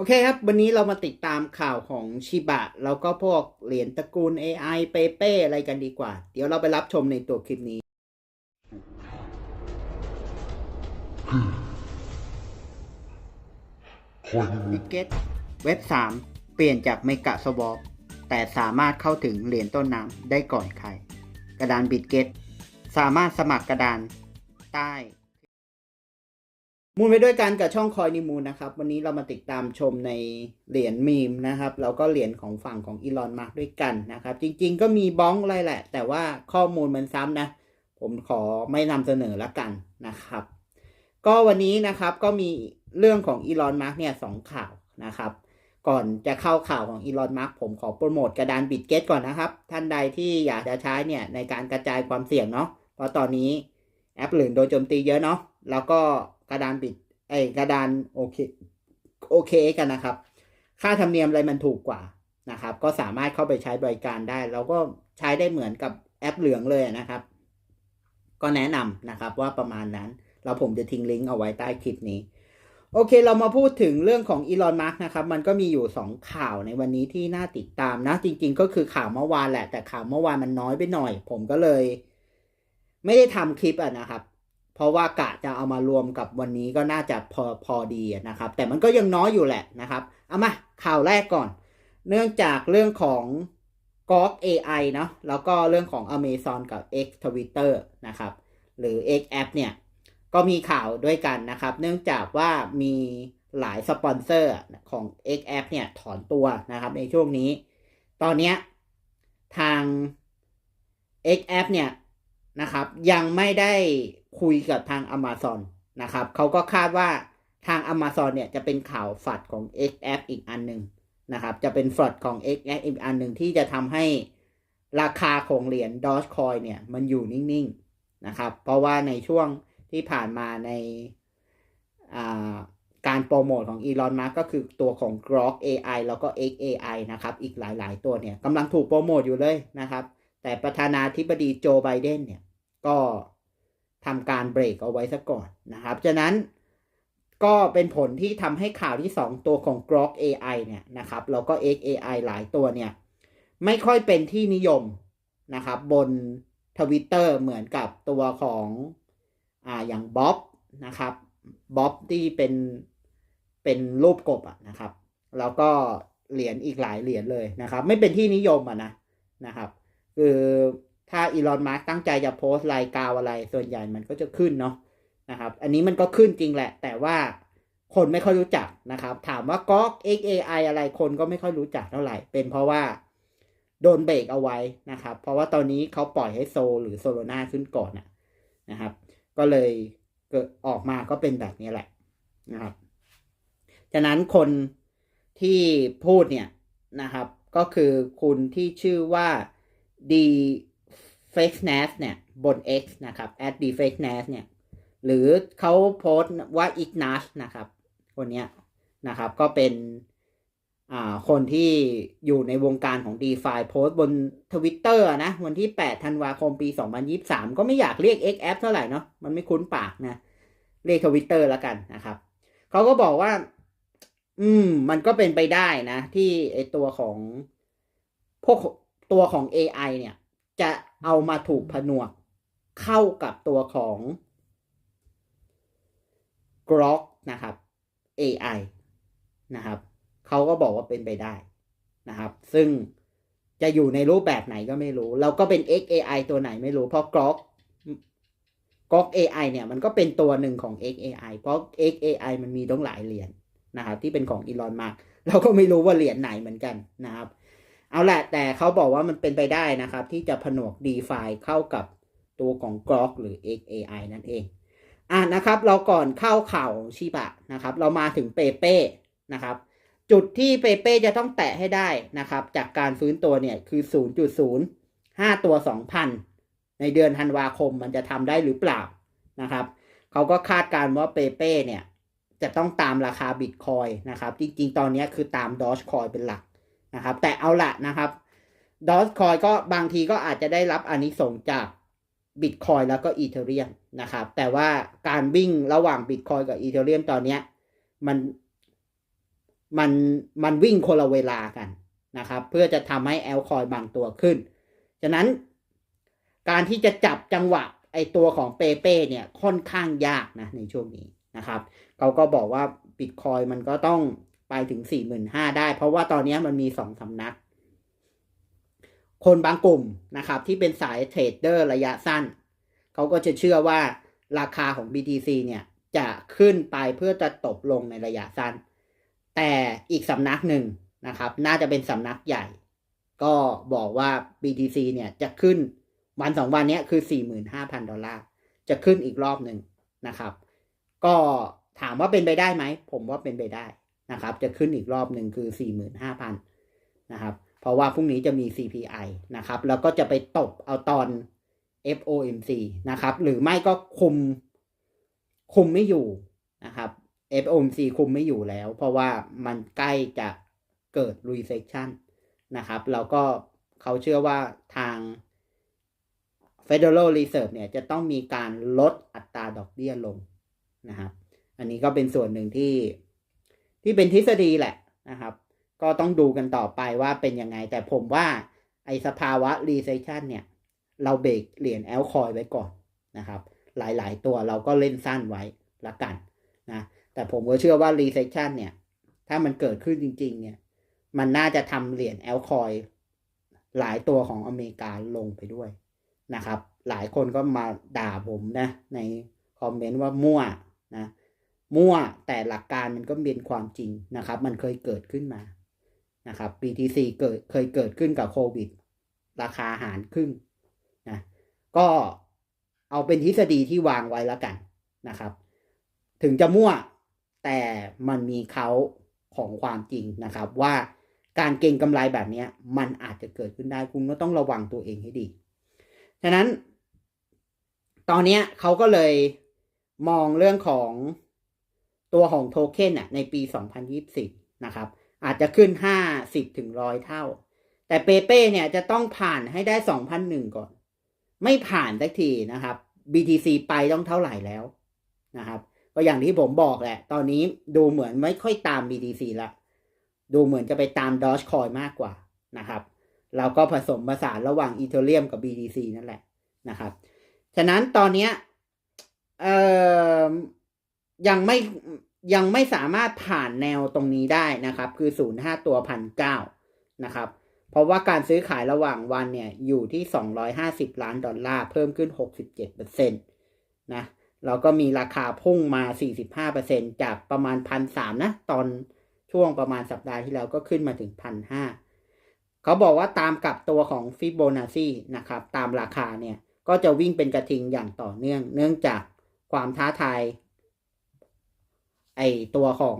โอเคครับ วันนี้เรามาติดตามข่าวของชิบะ แล้วก็พวกเหรียญตระกูล AI เปเป้อะไรกันดีกว่า เดี๋ยวเราไปรับชมในตัวคลิปนี้บิเกตเว็บ 3 เปลี่ยนจากเมกะสวอปแต่สามารถเข้าถึงเหรียญต้นน้ำได้ก่อนใคร กระดานบิตเกตสามารถสมัครกระดานใต้ มูลไปด้วยกันกับช่องคอยนิมูลนะครับ วันนี้เรามาติดตามชมในเหรียญมีมนะครับ แล้วก็เหรียญของฝั่งของอีลอนมาร์กด้วยกันนะครับ จริงๆก็มีบ้องอะไรแหละ แต่ว่าข้อมูลมันซ้ำนะ ผมขอไม่นำเสนอละกันนะครับ ก็วันนี้นะครับก็มีเรื่องของอีลอนมาร์กเนี่ยสองข่าวนะครับก่อนจะเข้าข่าวของอีลอนมาร์กผมขอโปรโมทกระดานบิตเกตก่อนนะครับ ท่านใดที่อยากจะใช้เนี่ยในการกระจายความเสี่ยงเนาะเพราะตอนนี้แอปอื่นโดนโจมตีเยอะเนาะ แล้วก็กระดานบิตไอกระดานโอเคโอเคกันนะครับ ค่าธรรมเนียมอะไรมันถูกกว่านะครับ ก็สามารถเข้าไปใช้บริการได้ แล้วก็ใช้ได้เหมือนกับแอปเหลืองเลยนะครับ ก็แนะนำนะครับว่าประมาณนั้น เราผมจะทิ้งลิงก์เอาไว้ใต้คลิปนี้ โอเคเรามาพูดถึงเรื่องของอีลอนมาร์กนะครับ มันก็มีอยู่ 2 ข่าวในวันนี้ที่น่าติดตามนะ จริง ๆ ก็คือข่าวเมื่อวานแหละ แต่ข่าวเมื่อวานมันน้อยไปหน่อย ผมก็เลย ไม่ได้ทำคลิปอะนะครับ เพราะว่ากะจะเอามารวมกับวันนี้ก็น่าจะพอพอดีนะครับ แต่มันก็ยังน้อยอยู่แหละนะครับเอามาข่าวแรกก่อน เนื่องจากเรื่องของ g o g AI เนาะแล้วก็เรื่องของ Amazon กับ X Twitter นะครับหรือ X App เนี่ยก็มีข่าวด้วยกันนะครับ เนื่องจากว่ามีหลายสปอนเซอร์ของ X App เนี่ยถอนตัวนะครับในช่วงนี้ ตอนนี้ทาง X App เนี่ย นะครับ ยังไม่ได้คุยกับทาง Amazon นะครับเขาก็คาดว่าทาง Amazon เนี่ยจะเป็นข่าวฝัดของ X App อีกอันหนึ่งนะครับ จะเป็นฝัดของ X App อีกอันหนึ่งที่จะทำให้ราคาของเหรียญ Dogecoin เนี่ยมันอยู่นิ่งๆนะครับ เพราะว่าในช่วงที่ผ่านมาในการโปรโมทของอีลอนมาร์ก็คือตัวของ Grok AI แล้วก็ XAI นะครับ อีกหลายๆ ตัวเนี่ยกำลังถูกโปรโมทอยู่เลยนะครับ แต่ประธานาธิบดีโจไบเดนเนี่ย ก็ทำการเบรกเอาไว้ซะก่อนนะครับ ฉะนั้นก็เป็นผลที่ทำให้ข่าวที่ 2 ตัวของ Grok AI เนี่ยนะครับแล้วก็ XAI หลายตัวเนี่ย ไม่ค่อยเป็นที่นิยมนะครับ บนทวิตเตอร์เหมือนกับตัวของอ่าอย่างบ๊อบนะครับบ๊อบที่เป็นเป็นรูปกบอะนะครับ แล้วก็เหรียญอีกหลายเหรียญเลยนะครับ ไม่เป็นที่นิยมอะนะนะครับ คือ ถ้าอีลอนมาร์กตั้งใจจะโพสต์รายกาวอะไร ส่วนใหญ่มันก็จะขึ้นเนาะนะครับ อันนี้มันก็ขึ้นจริงแหละ แต่ว่าคนไม่ค่อยรู้จักนะครับ ถามว่าก๊อก XAI อะไรคนก็ไม่ค่อยรู้จักเท่าไหร่ เป็นเพราะว่าโดนเบรกเอาไว้นะครับ เพราะว่าตอนนี้เขาปล่อยให้โซหรือโซโลนาขึ้นก่อนนะครับ ก็เลยเกิดออกมาก็เป็นแบบนี้แหละนะครับ ฉะนั้นคนที่พูดเนี่ยนะครับ ก็คือคุณที่ชื่อว่า d f a k e n e s s เนี่ยบน X นะครับ at d f a k e n e s s เนี่ย หรือเขาโพสต์ว่า i g n a s นะครับ คนเนี้ยนะครับ ก็เป็นอ่าคนที่อยู่ในวงการของ DeFi โพสต์บน Twitter นะ วันที่ 8 ธันวาคมปี 2023 ก็ไม่อยากเรียก X App เท่าไหร่เนาะมันไม่คุ้นปากนะ เรียก Twitter แล้วกันนะครับ เขาก็บอกว่า อืม มันก็เป็นไปได้นะ ที่ไอตัวของพวกตัวของ AI เนี่ย จะเอามาถูกผนวกเข้ากับตัวของ Grok นะครับ AI นะครับเขาก็บอกว่าเป็นไปได้นะครับ ซึ่งจะอยู่ในรูปแบบไหนก็ไม่รู้ เราก็เป็น XAI ตัวไหนไม่รู้ เพราะ Grok Grok AI เนี่ยมันก็เป็นตัวหนึ่งของ XAI เพราะ XAI มันมีต้องหลายเหรียญนะครับที่เป็นของอีลอนมาร์กเราก็ไม่รู้ว่าเหรียญไหนเหมือนกันนะครับ เอาแหละแต่เขาบอกว่ามันเป็นไปได้นะครับ ที่จะผนวก DeFi เข้ากับตัวของ Grok หรือ XAI นั่นเองอะนะครับ เราก่อนเข้าข่าวชิบะนะครับ เรามาถึงเปเป้นะครับ จุดที่เปเป้จะต้องแตะให้ได้นะครับ จากการฟื้นตัวเนี่ยคือ 0.05 ตัว 2,000 ในเดือนธันวาคมมันจะทำได้หรือเปล่านะครับเขาก็คาดการณ์ว่าเปเป้เนี่ยจะต้องตามราคาบิตคอยนะครับ จริงๆ ตอนนี้คือตามดอชคอยเป็นหลัก นะครับ แต่เอาละนะครับดอชคอยก็บางทีก็อาจจะได้รับอานิสงส์จากบิตคอยแล้วก็อีเทเรียมนะครับ แต่ว่าการวิ่งระหว่างบิตคอยกับอีเทเรียมตอนนี้มันมันมันวิ่งคนละเวลากันนะครับ เพื่อจะทำให้แอลคอยบางตัวขึ้น ฉะนั้นการที่จะจับจังหวะไอตัวของเปเป้เนี่ยค่อนข้างยากนะในช่วงนี้นะครับ เขาก็บอกว่าบิตคอยมันก็ต้อง ไปถึงสี่หมื่นห้าได้ เพราะว่าตอนนี้มันมีสองสำนัก คนบางกลุ่มนะครับ ที่เป็นสายเทรดเดอร์ระยะสั้น เขาก็จะเชื่อว่าราคาของ BTC เนี่ยจะขึ้นไปเพื่อจะตบลงในระยะสั้น แต่อีกสำนักหนึ่งนะครับ น่าจะเป็นสำนักใหญ่ ก็บอกว่า BTC เนี่ยจะขึ้นวันสองวันนี้คือ 45,000 ดอลลาร์ จะขึ้นอีกรอบหนึ่งนะครับ ก็ถามว่าเป็นไปได้ไหม ผมว่าเป็นไปได้ นะครับ จะขึ้นอีกรอบหนึ่งคือ 45,000นะครับ เพราะว่าพรุ่งนี้จะมี CPI นะครับ แล้วก็จะไปตบเอาตอน FOMC นะครับ หรือไม่ก็คุมคุมไม่อยู่นะครับ FOMC คุมไม่อยู่แล้ว เพราะว่ามันใกล้จะเกิด recession นะครับแล้วก็เขาเชื่อว่าทาง Federal Reserve เนี่ยจะต้องมีการลดอัตราดอกเบี้ยลงนะครับ อันนี้ก็เป็นส่วนหนึ่งที่ ที่เป็นทฤษฎีแหละนะครับ ก็ต้องดูกันต่อไปว่าเป็นยังไง แต่ผมว่าไอสภาวะ recession เนี่ย เราเบรกเหรียญแอลคอยไว้ก่อนนะครับ หลายๆ ตัวเราก็เล่นสั้นไว้ละกันนะแต่ผมก็เชื่อว่า recession เนี่ย ถ้ามันเกิดขึ้นจริง ๆ เนี่ย มันน่าจะทำเหรียญแอลคอยหลายตัวของอเมริกาลงไปด้วยนะครับ หลายคนก็มาด่าผมนะ ในคอมเมนต์ว่ามั่วนะ มั่วแต่หลักการมันก็เป็นความจริงนะครับ มันเคยเกิดขึ้นมานะครับ BTC เกิดเคยเกิดขึ้นกับโควิด ราคาหารครึ่งนะก็เอาเป็นทฤษฎีที่วางไว้แล้วกันนะครับ ถึงจะมั่วแต่มันมีเขาของความจริงนะครับ ว่าการเก็งกำไรแบบนี้มันอาจจะเกิดขึ้นได้คุณก็ต้องระวังตัวเองให้ดี ฉะนั้น ตอนนี้เขาก็เลยมองเรื่องของ ตัวของโทเค็นในปี 2024 นะครับ อาจจะขึ้น 50ถึง100 เท่า แต่เปเป้เนี่ยจะต้องผ่านให้ได้ 2,001 ก่อน ไม่ผ่านสักทีนะครับ BTC ไปต้องเท่าไหร่แล้วนะครับ ก็อย่างที่ผมบอกแหละ ตอนนี้ดูเหมือนไม่ค่อยตาม BTC ละดูเหมือนจะไปตาม Dogecoin มากกว่านะครับเราก็ผสมผสานระหว่างอีเทเรียมกับ BTC นั่นแหละนะครับ ฉะนั้นตอนนี้เอ่อ ยังไม่ยังไม่สามารถผ่านแนวตรงนี้ได้นะครับ คือ0.5ตัวพันเก้านะครับ เพราะว่าการซื้อขายระหว่างวันเนี่ยอยู่ที่250ล้านดอลลาร์เพิ่มขึ้น67%นตนะเราก็มีราคาพุ่งมา45%จากประมาณ1,300นะตอนช่วงประมาณสัปดาห์ที่แล้วก็ขึ้นมาถึง1,500เขาบอกว่าตามกับตัวของฟิโบนัชชีนะครับ ตามราคาเนี่ยก็จะวิ่งเป็นกระทิงอย่างต่อเนื่อง เนื่องจากความท้าทาย ไอตัวของ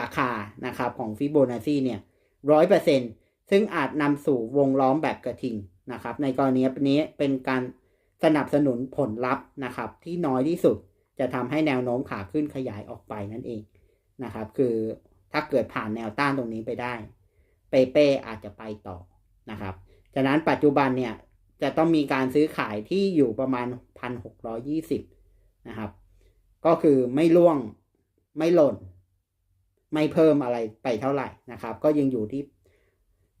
ราคานะครับของฟิโบนัชชีเนี่ยร้อยเปอร์เซ็นซึ่งอาจนำสู่วงล้อมแบบกระทิงนะครับ ในกรณีนี้เป็นการสนับสนุนผลลัพธ์นะครับ ที่น้อยที่สุดจะทำให้แนวโน้มขาขึ้นขยายออกไปนั่นเองนะครับ คือถ้าเกิดผ่านแนวต้านตรงนี้ไปได้ เปเป้อาจจะไปต่อนะครับฉะนั้นปัจจุบันเนี่ยจะต้องมีการซื้อขายที่อยู่ประมาณพันหกร้อยี่สิบนะครับ ก็คือไม่ล่วง ไม่หล่น ไม่เพิ่มอะไรไปเท่าไหร่นะครับ ก็ยังอยู่ที่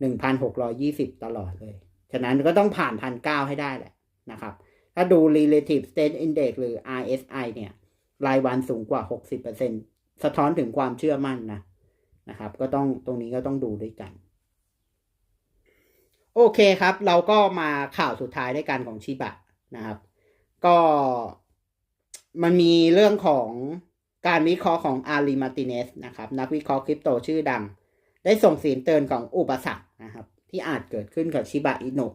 หนึ่งพันหกร้อยี่สิบตลอดเลย ฉะนั้นก็ต้องผ่านพันเก้าให้ได้แหละนะครับ ถ้าดู relative state index หรือ RSI เนี่ย รายวันสูงกว่า 60%สะท้อนถึงความเชื่อมั่นนะนะครับ ก็ต้องตรงนี้ก็ต้องดูด้วยกัน โอเคครับ เราก็มาข่าวสุดท้ายด้วยกันของชิบะนะครับ ก็มันมีเรื่องของ การวิเคราะห์ของอารีมาติเนสนะครับนักวิเคราะห์คริปโตชื่อดัง ได้ส่งเสียงเตือนของอุปสรรคนะครับ ที่อาจเกิดขึ้นกับชิบะอิโนะ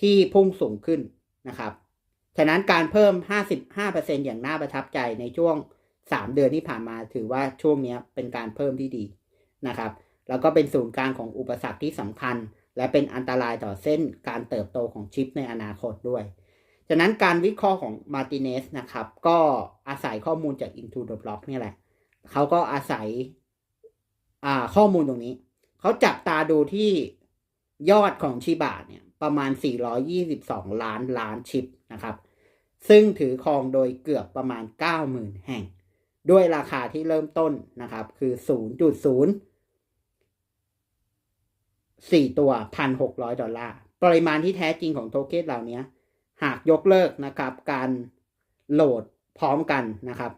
ที่พุ่งสูงขึ้นนะครับฉะนั้นการเพิ่ม 55%อย่างน่าประทับใจในช่วง 3 เดือนที่ผ่านมาถือว่าช่วงนี้เป็นการเพิ่มที่ดีนะครับ แล้วก็เป็นศูนย์กลางของอุปสรรคที่สำคัญ และเป็นอันตรายต่อเส้นการเติบโตของชิปในอนาคตด้วย ฉะนั้นการวิเคราะห์ของมาติเนสนะครับ ก็อาศัยข้อมูลจาก Into the Block นี่แหละ เขาก็อาศัยข้อมูลตรงนี้ เขาจับตาดูที่ยอดของชิบะเนี่ย ประมาณ 422 ล้านล้านชิปนะครับ ซึ่งถือครองโดยเกือบประมาณ 90,000 แห่ง ด้วยราคาที่เริ่มต้นนะครับ คือ 0.0 4 ตัว 1,600 ดอลลาร์ ปริมาณที่แท้จริงของโทเค็นเหล่านี้ หากยกเลิกนะครับ การโหลดพร้อมกันนะครับ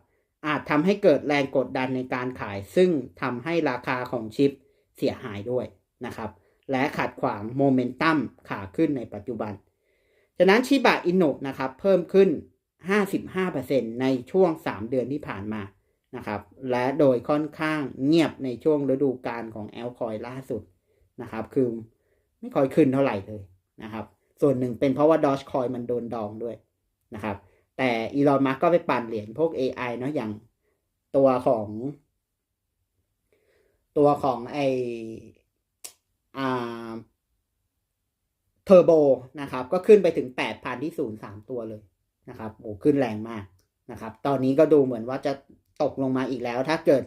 อาจทำให้เกิดแรงกดดันในการขาย ซึ่งทำให้ราคาของชิปเสียหายด้วยนะครับ และขัดขวางโมเมนตัมขาขึ้นในปัจจุบันฉะนั้นชิบะอินุนะครับเพิ่มขึ้น 55%ในช่วง 3 เดือนที่ผ่านมานะครับ และโดยค่อนข้างเงียบในช่วงฤดูกาลของแอลคอยล่าสุดนะครับ คือไม่ค่อยขึ้นเท่าไหร่เลยนะครับ ส่วนหนึ่งเป็นเพราะว่าดอ g คอยมันโดนดองด้วยนะครับ แต่อีลอนมัสก็ไปปั่นเหรียญพวก AI เนาะอย่างตัวของ ตัวของไออ่าเทอร์โบนะครับ ก็ขึ้นไปถึง 8,000 ที่ศูนย์สามตัวเลยนะครับโอ้ขึ้นแรงมากนะครับ ตอนนี้ก็ดูเหมือนว่าจะตกลงมาอีกแล้ว ถ้าเกิด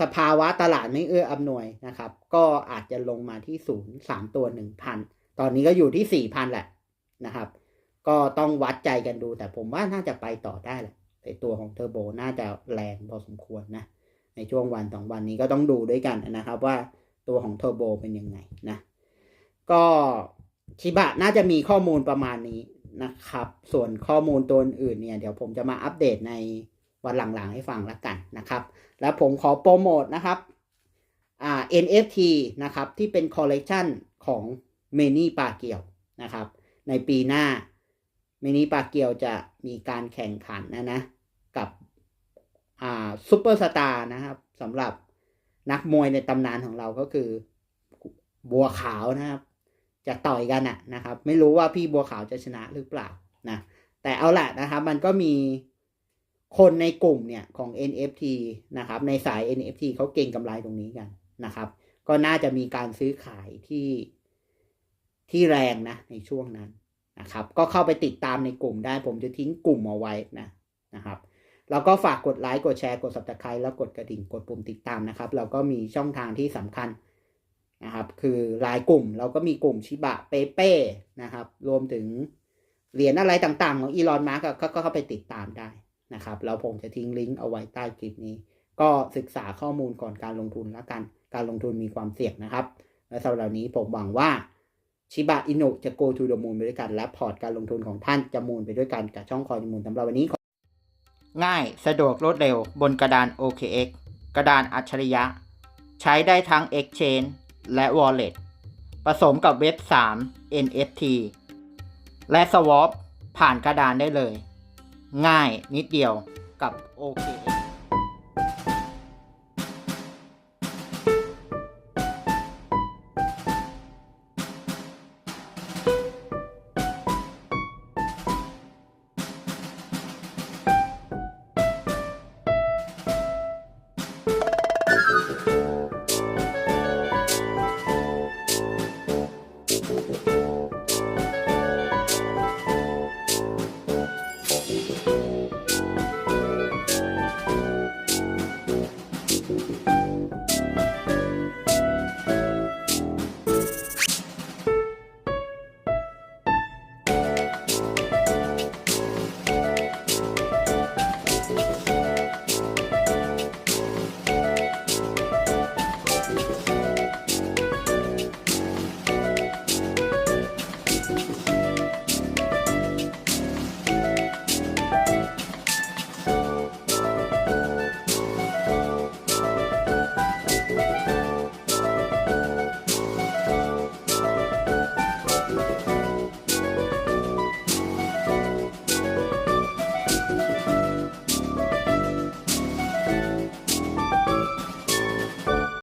สภาวะตลาดไม่เอื้ออำนวยนะครับ ก็อาจจะลงมาที่ศูนย์สามตัวหนึ่งพัน ตอนนี้ก็อยู่ที่สี่พันแหละนะครับ ก็ต้องวัดใจกันดู แต่ผมว่าน่าจะไปต่อได้แหละไอตัวของเทอร์โบน่าจะแรงพอสมควรนะ ในช่วงวันสองวันนี้ก็ต้องดูด้วยกันนะครับว่าตัวของเทอร์โบเป็นยังไงนะ ก็ชิบะน่าจะมีข้อมูลประมาณนี้นะครับ ส่วนข้อมูลตัวอื่นเนี่ยเดี๋ยวผมจะมาอัปเดตในวันหลังๆให้ฟังละกันนะครับ แล้วผมขอโปรโมทนะครับอ่า NFT นะครับที่เป็นคอลเลกชันของ เมนี่ปาเกียวนะครับ ในปีหน้าเมนี่ปาเกียวจะมีการแข่งขันนะนะกับอ่าซูเปอร์สตาร์นะครับสำหรับนักมวยในตำนานของเราก็คือบัวขาวนะครับ จะต่อยกันอะนะครับ ไม่รู้ว่าพี่บัวขาวจะชนะหรือเปล่านะแต่เอาละนะครับ มันก็มีคนในกลุ่มเนี่ยของ NFT นะครับ ในสาย NFT เขาเก่งกำไรตรงนี้กันนะครับ ก็น่าจะมีการซื้อขายที่ ที่แรงนะในช่วงนั้นนะครับ ก็เข้าไปติดตามในกลุ่มได้ ผมจะทิ้งกลุ่มเอาไว้นะนะครับแล้วก็ฝากกดไลค์กดแชร์กด subscribe แล้วกดกระดิ่งกดปุ่มติดตามนะครับ เราก็มีช่องทางที่สำคัญนะครับคือรายกลุ่มเราก็มีกลุ่มชิบะเปเป้นะครับ รวมถึงเหรียญอะไรต่างๆ ของอีลอนมาร์กก็เข้าไปติดตามได้นะครับแล้วผมจะทิ้งลิงก์เอาไว้ใต้คลิปนี้ ก็ศึกษาข้อมูลก่อนการลงทุนแล้วกันการลงทุนมีความเสี่ยงนะครับ และสำหรับนี้ผมหวังว่า ชิบะอินุจะ go to the moon ไปด้วยกัน และพอร์ตการลงทุนของท่านจะมูลไปด้วยกันกับช่องคอยมูลสำหรับวันนี้ ง่ายสะดวกรวดเร็วบนกระดาน OKX กระดานอัจฉริยะ ใช้ได้ทั้ง Exchange และ Wallet ผสมกับเว็บ 3 NFT และ Swap ผ่านกระดานได้เลย ง่ายนิดเดียวกับ OKX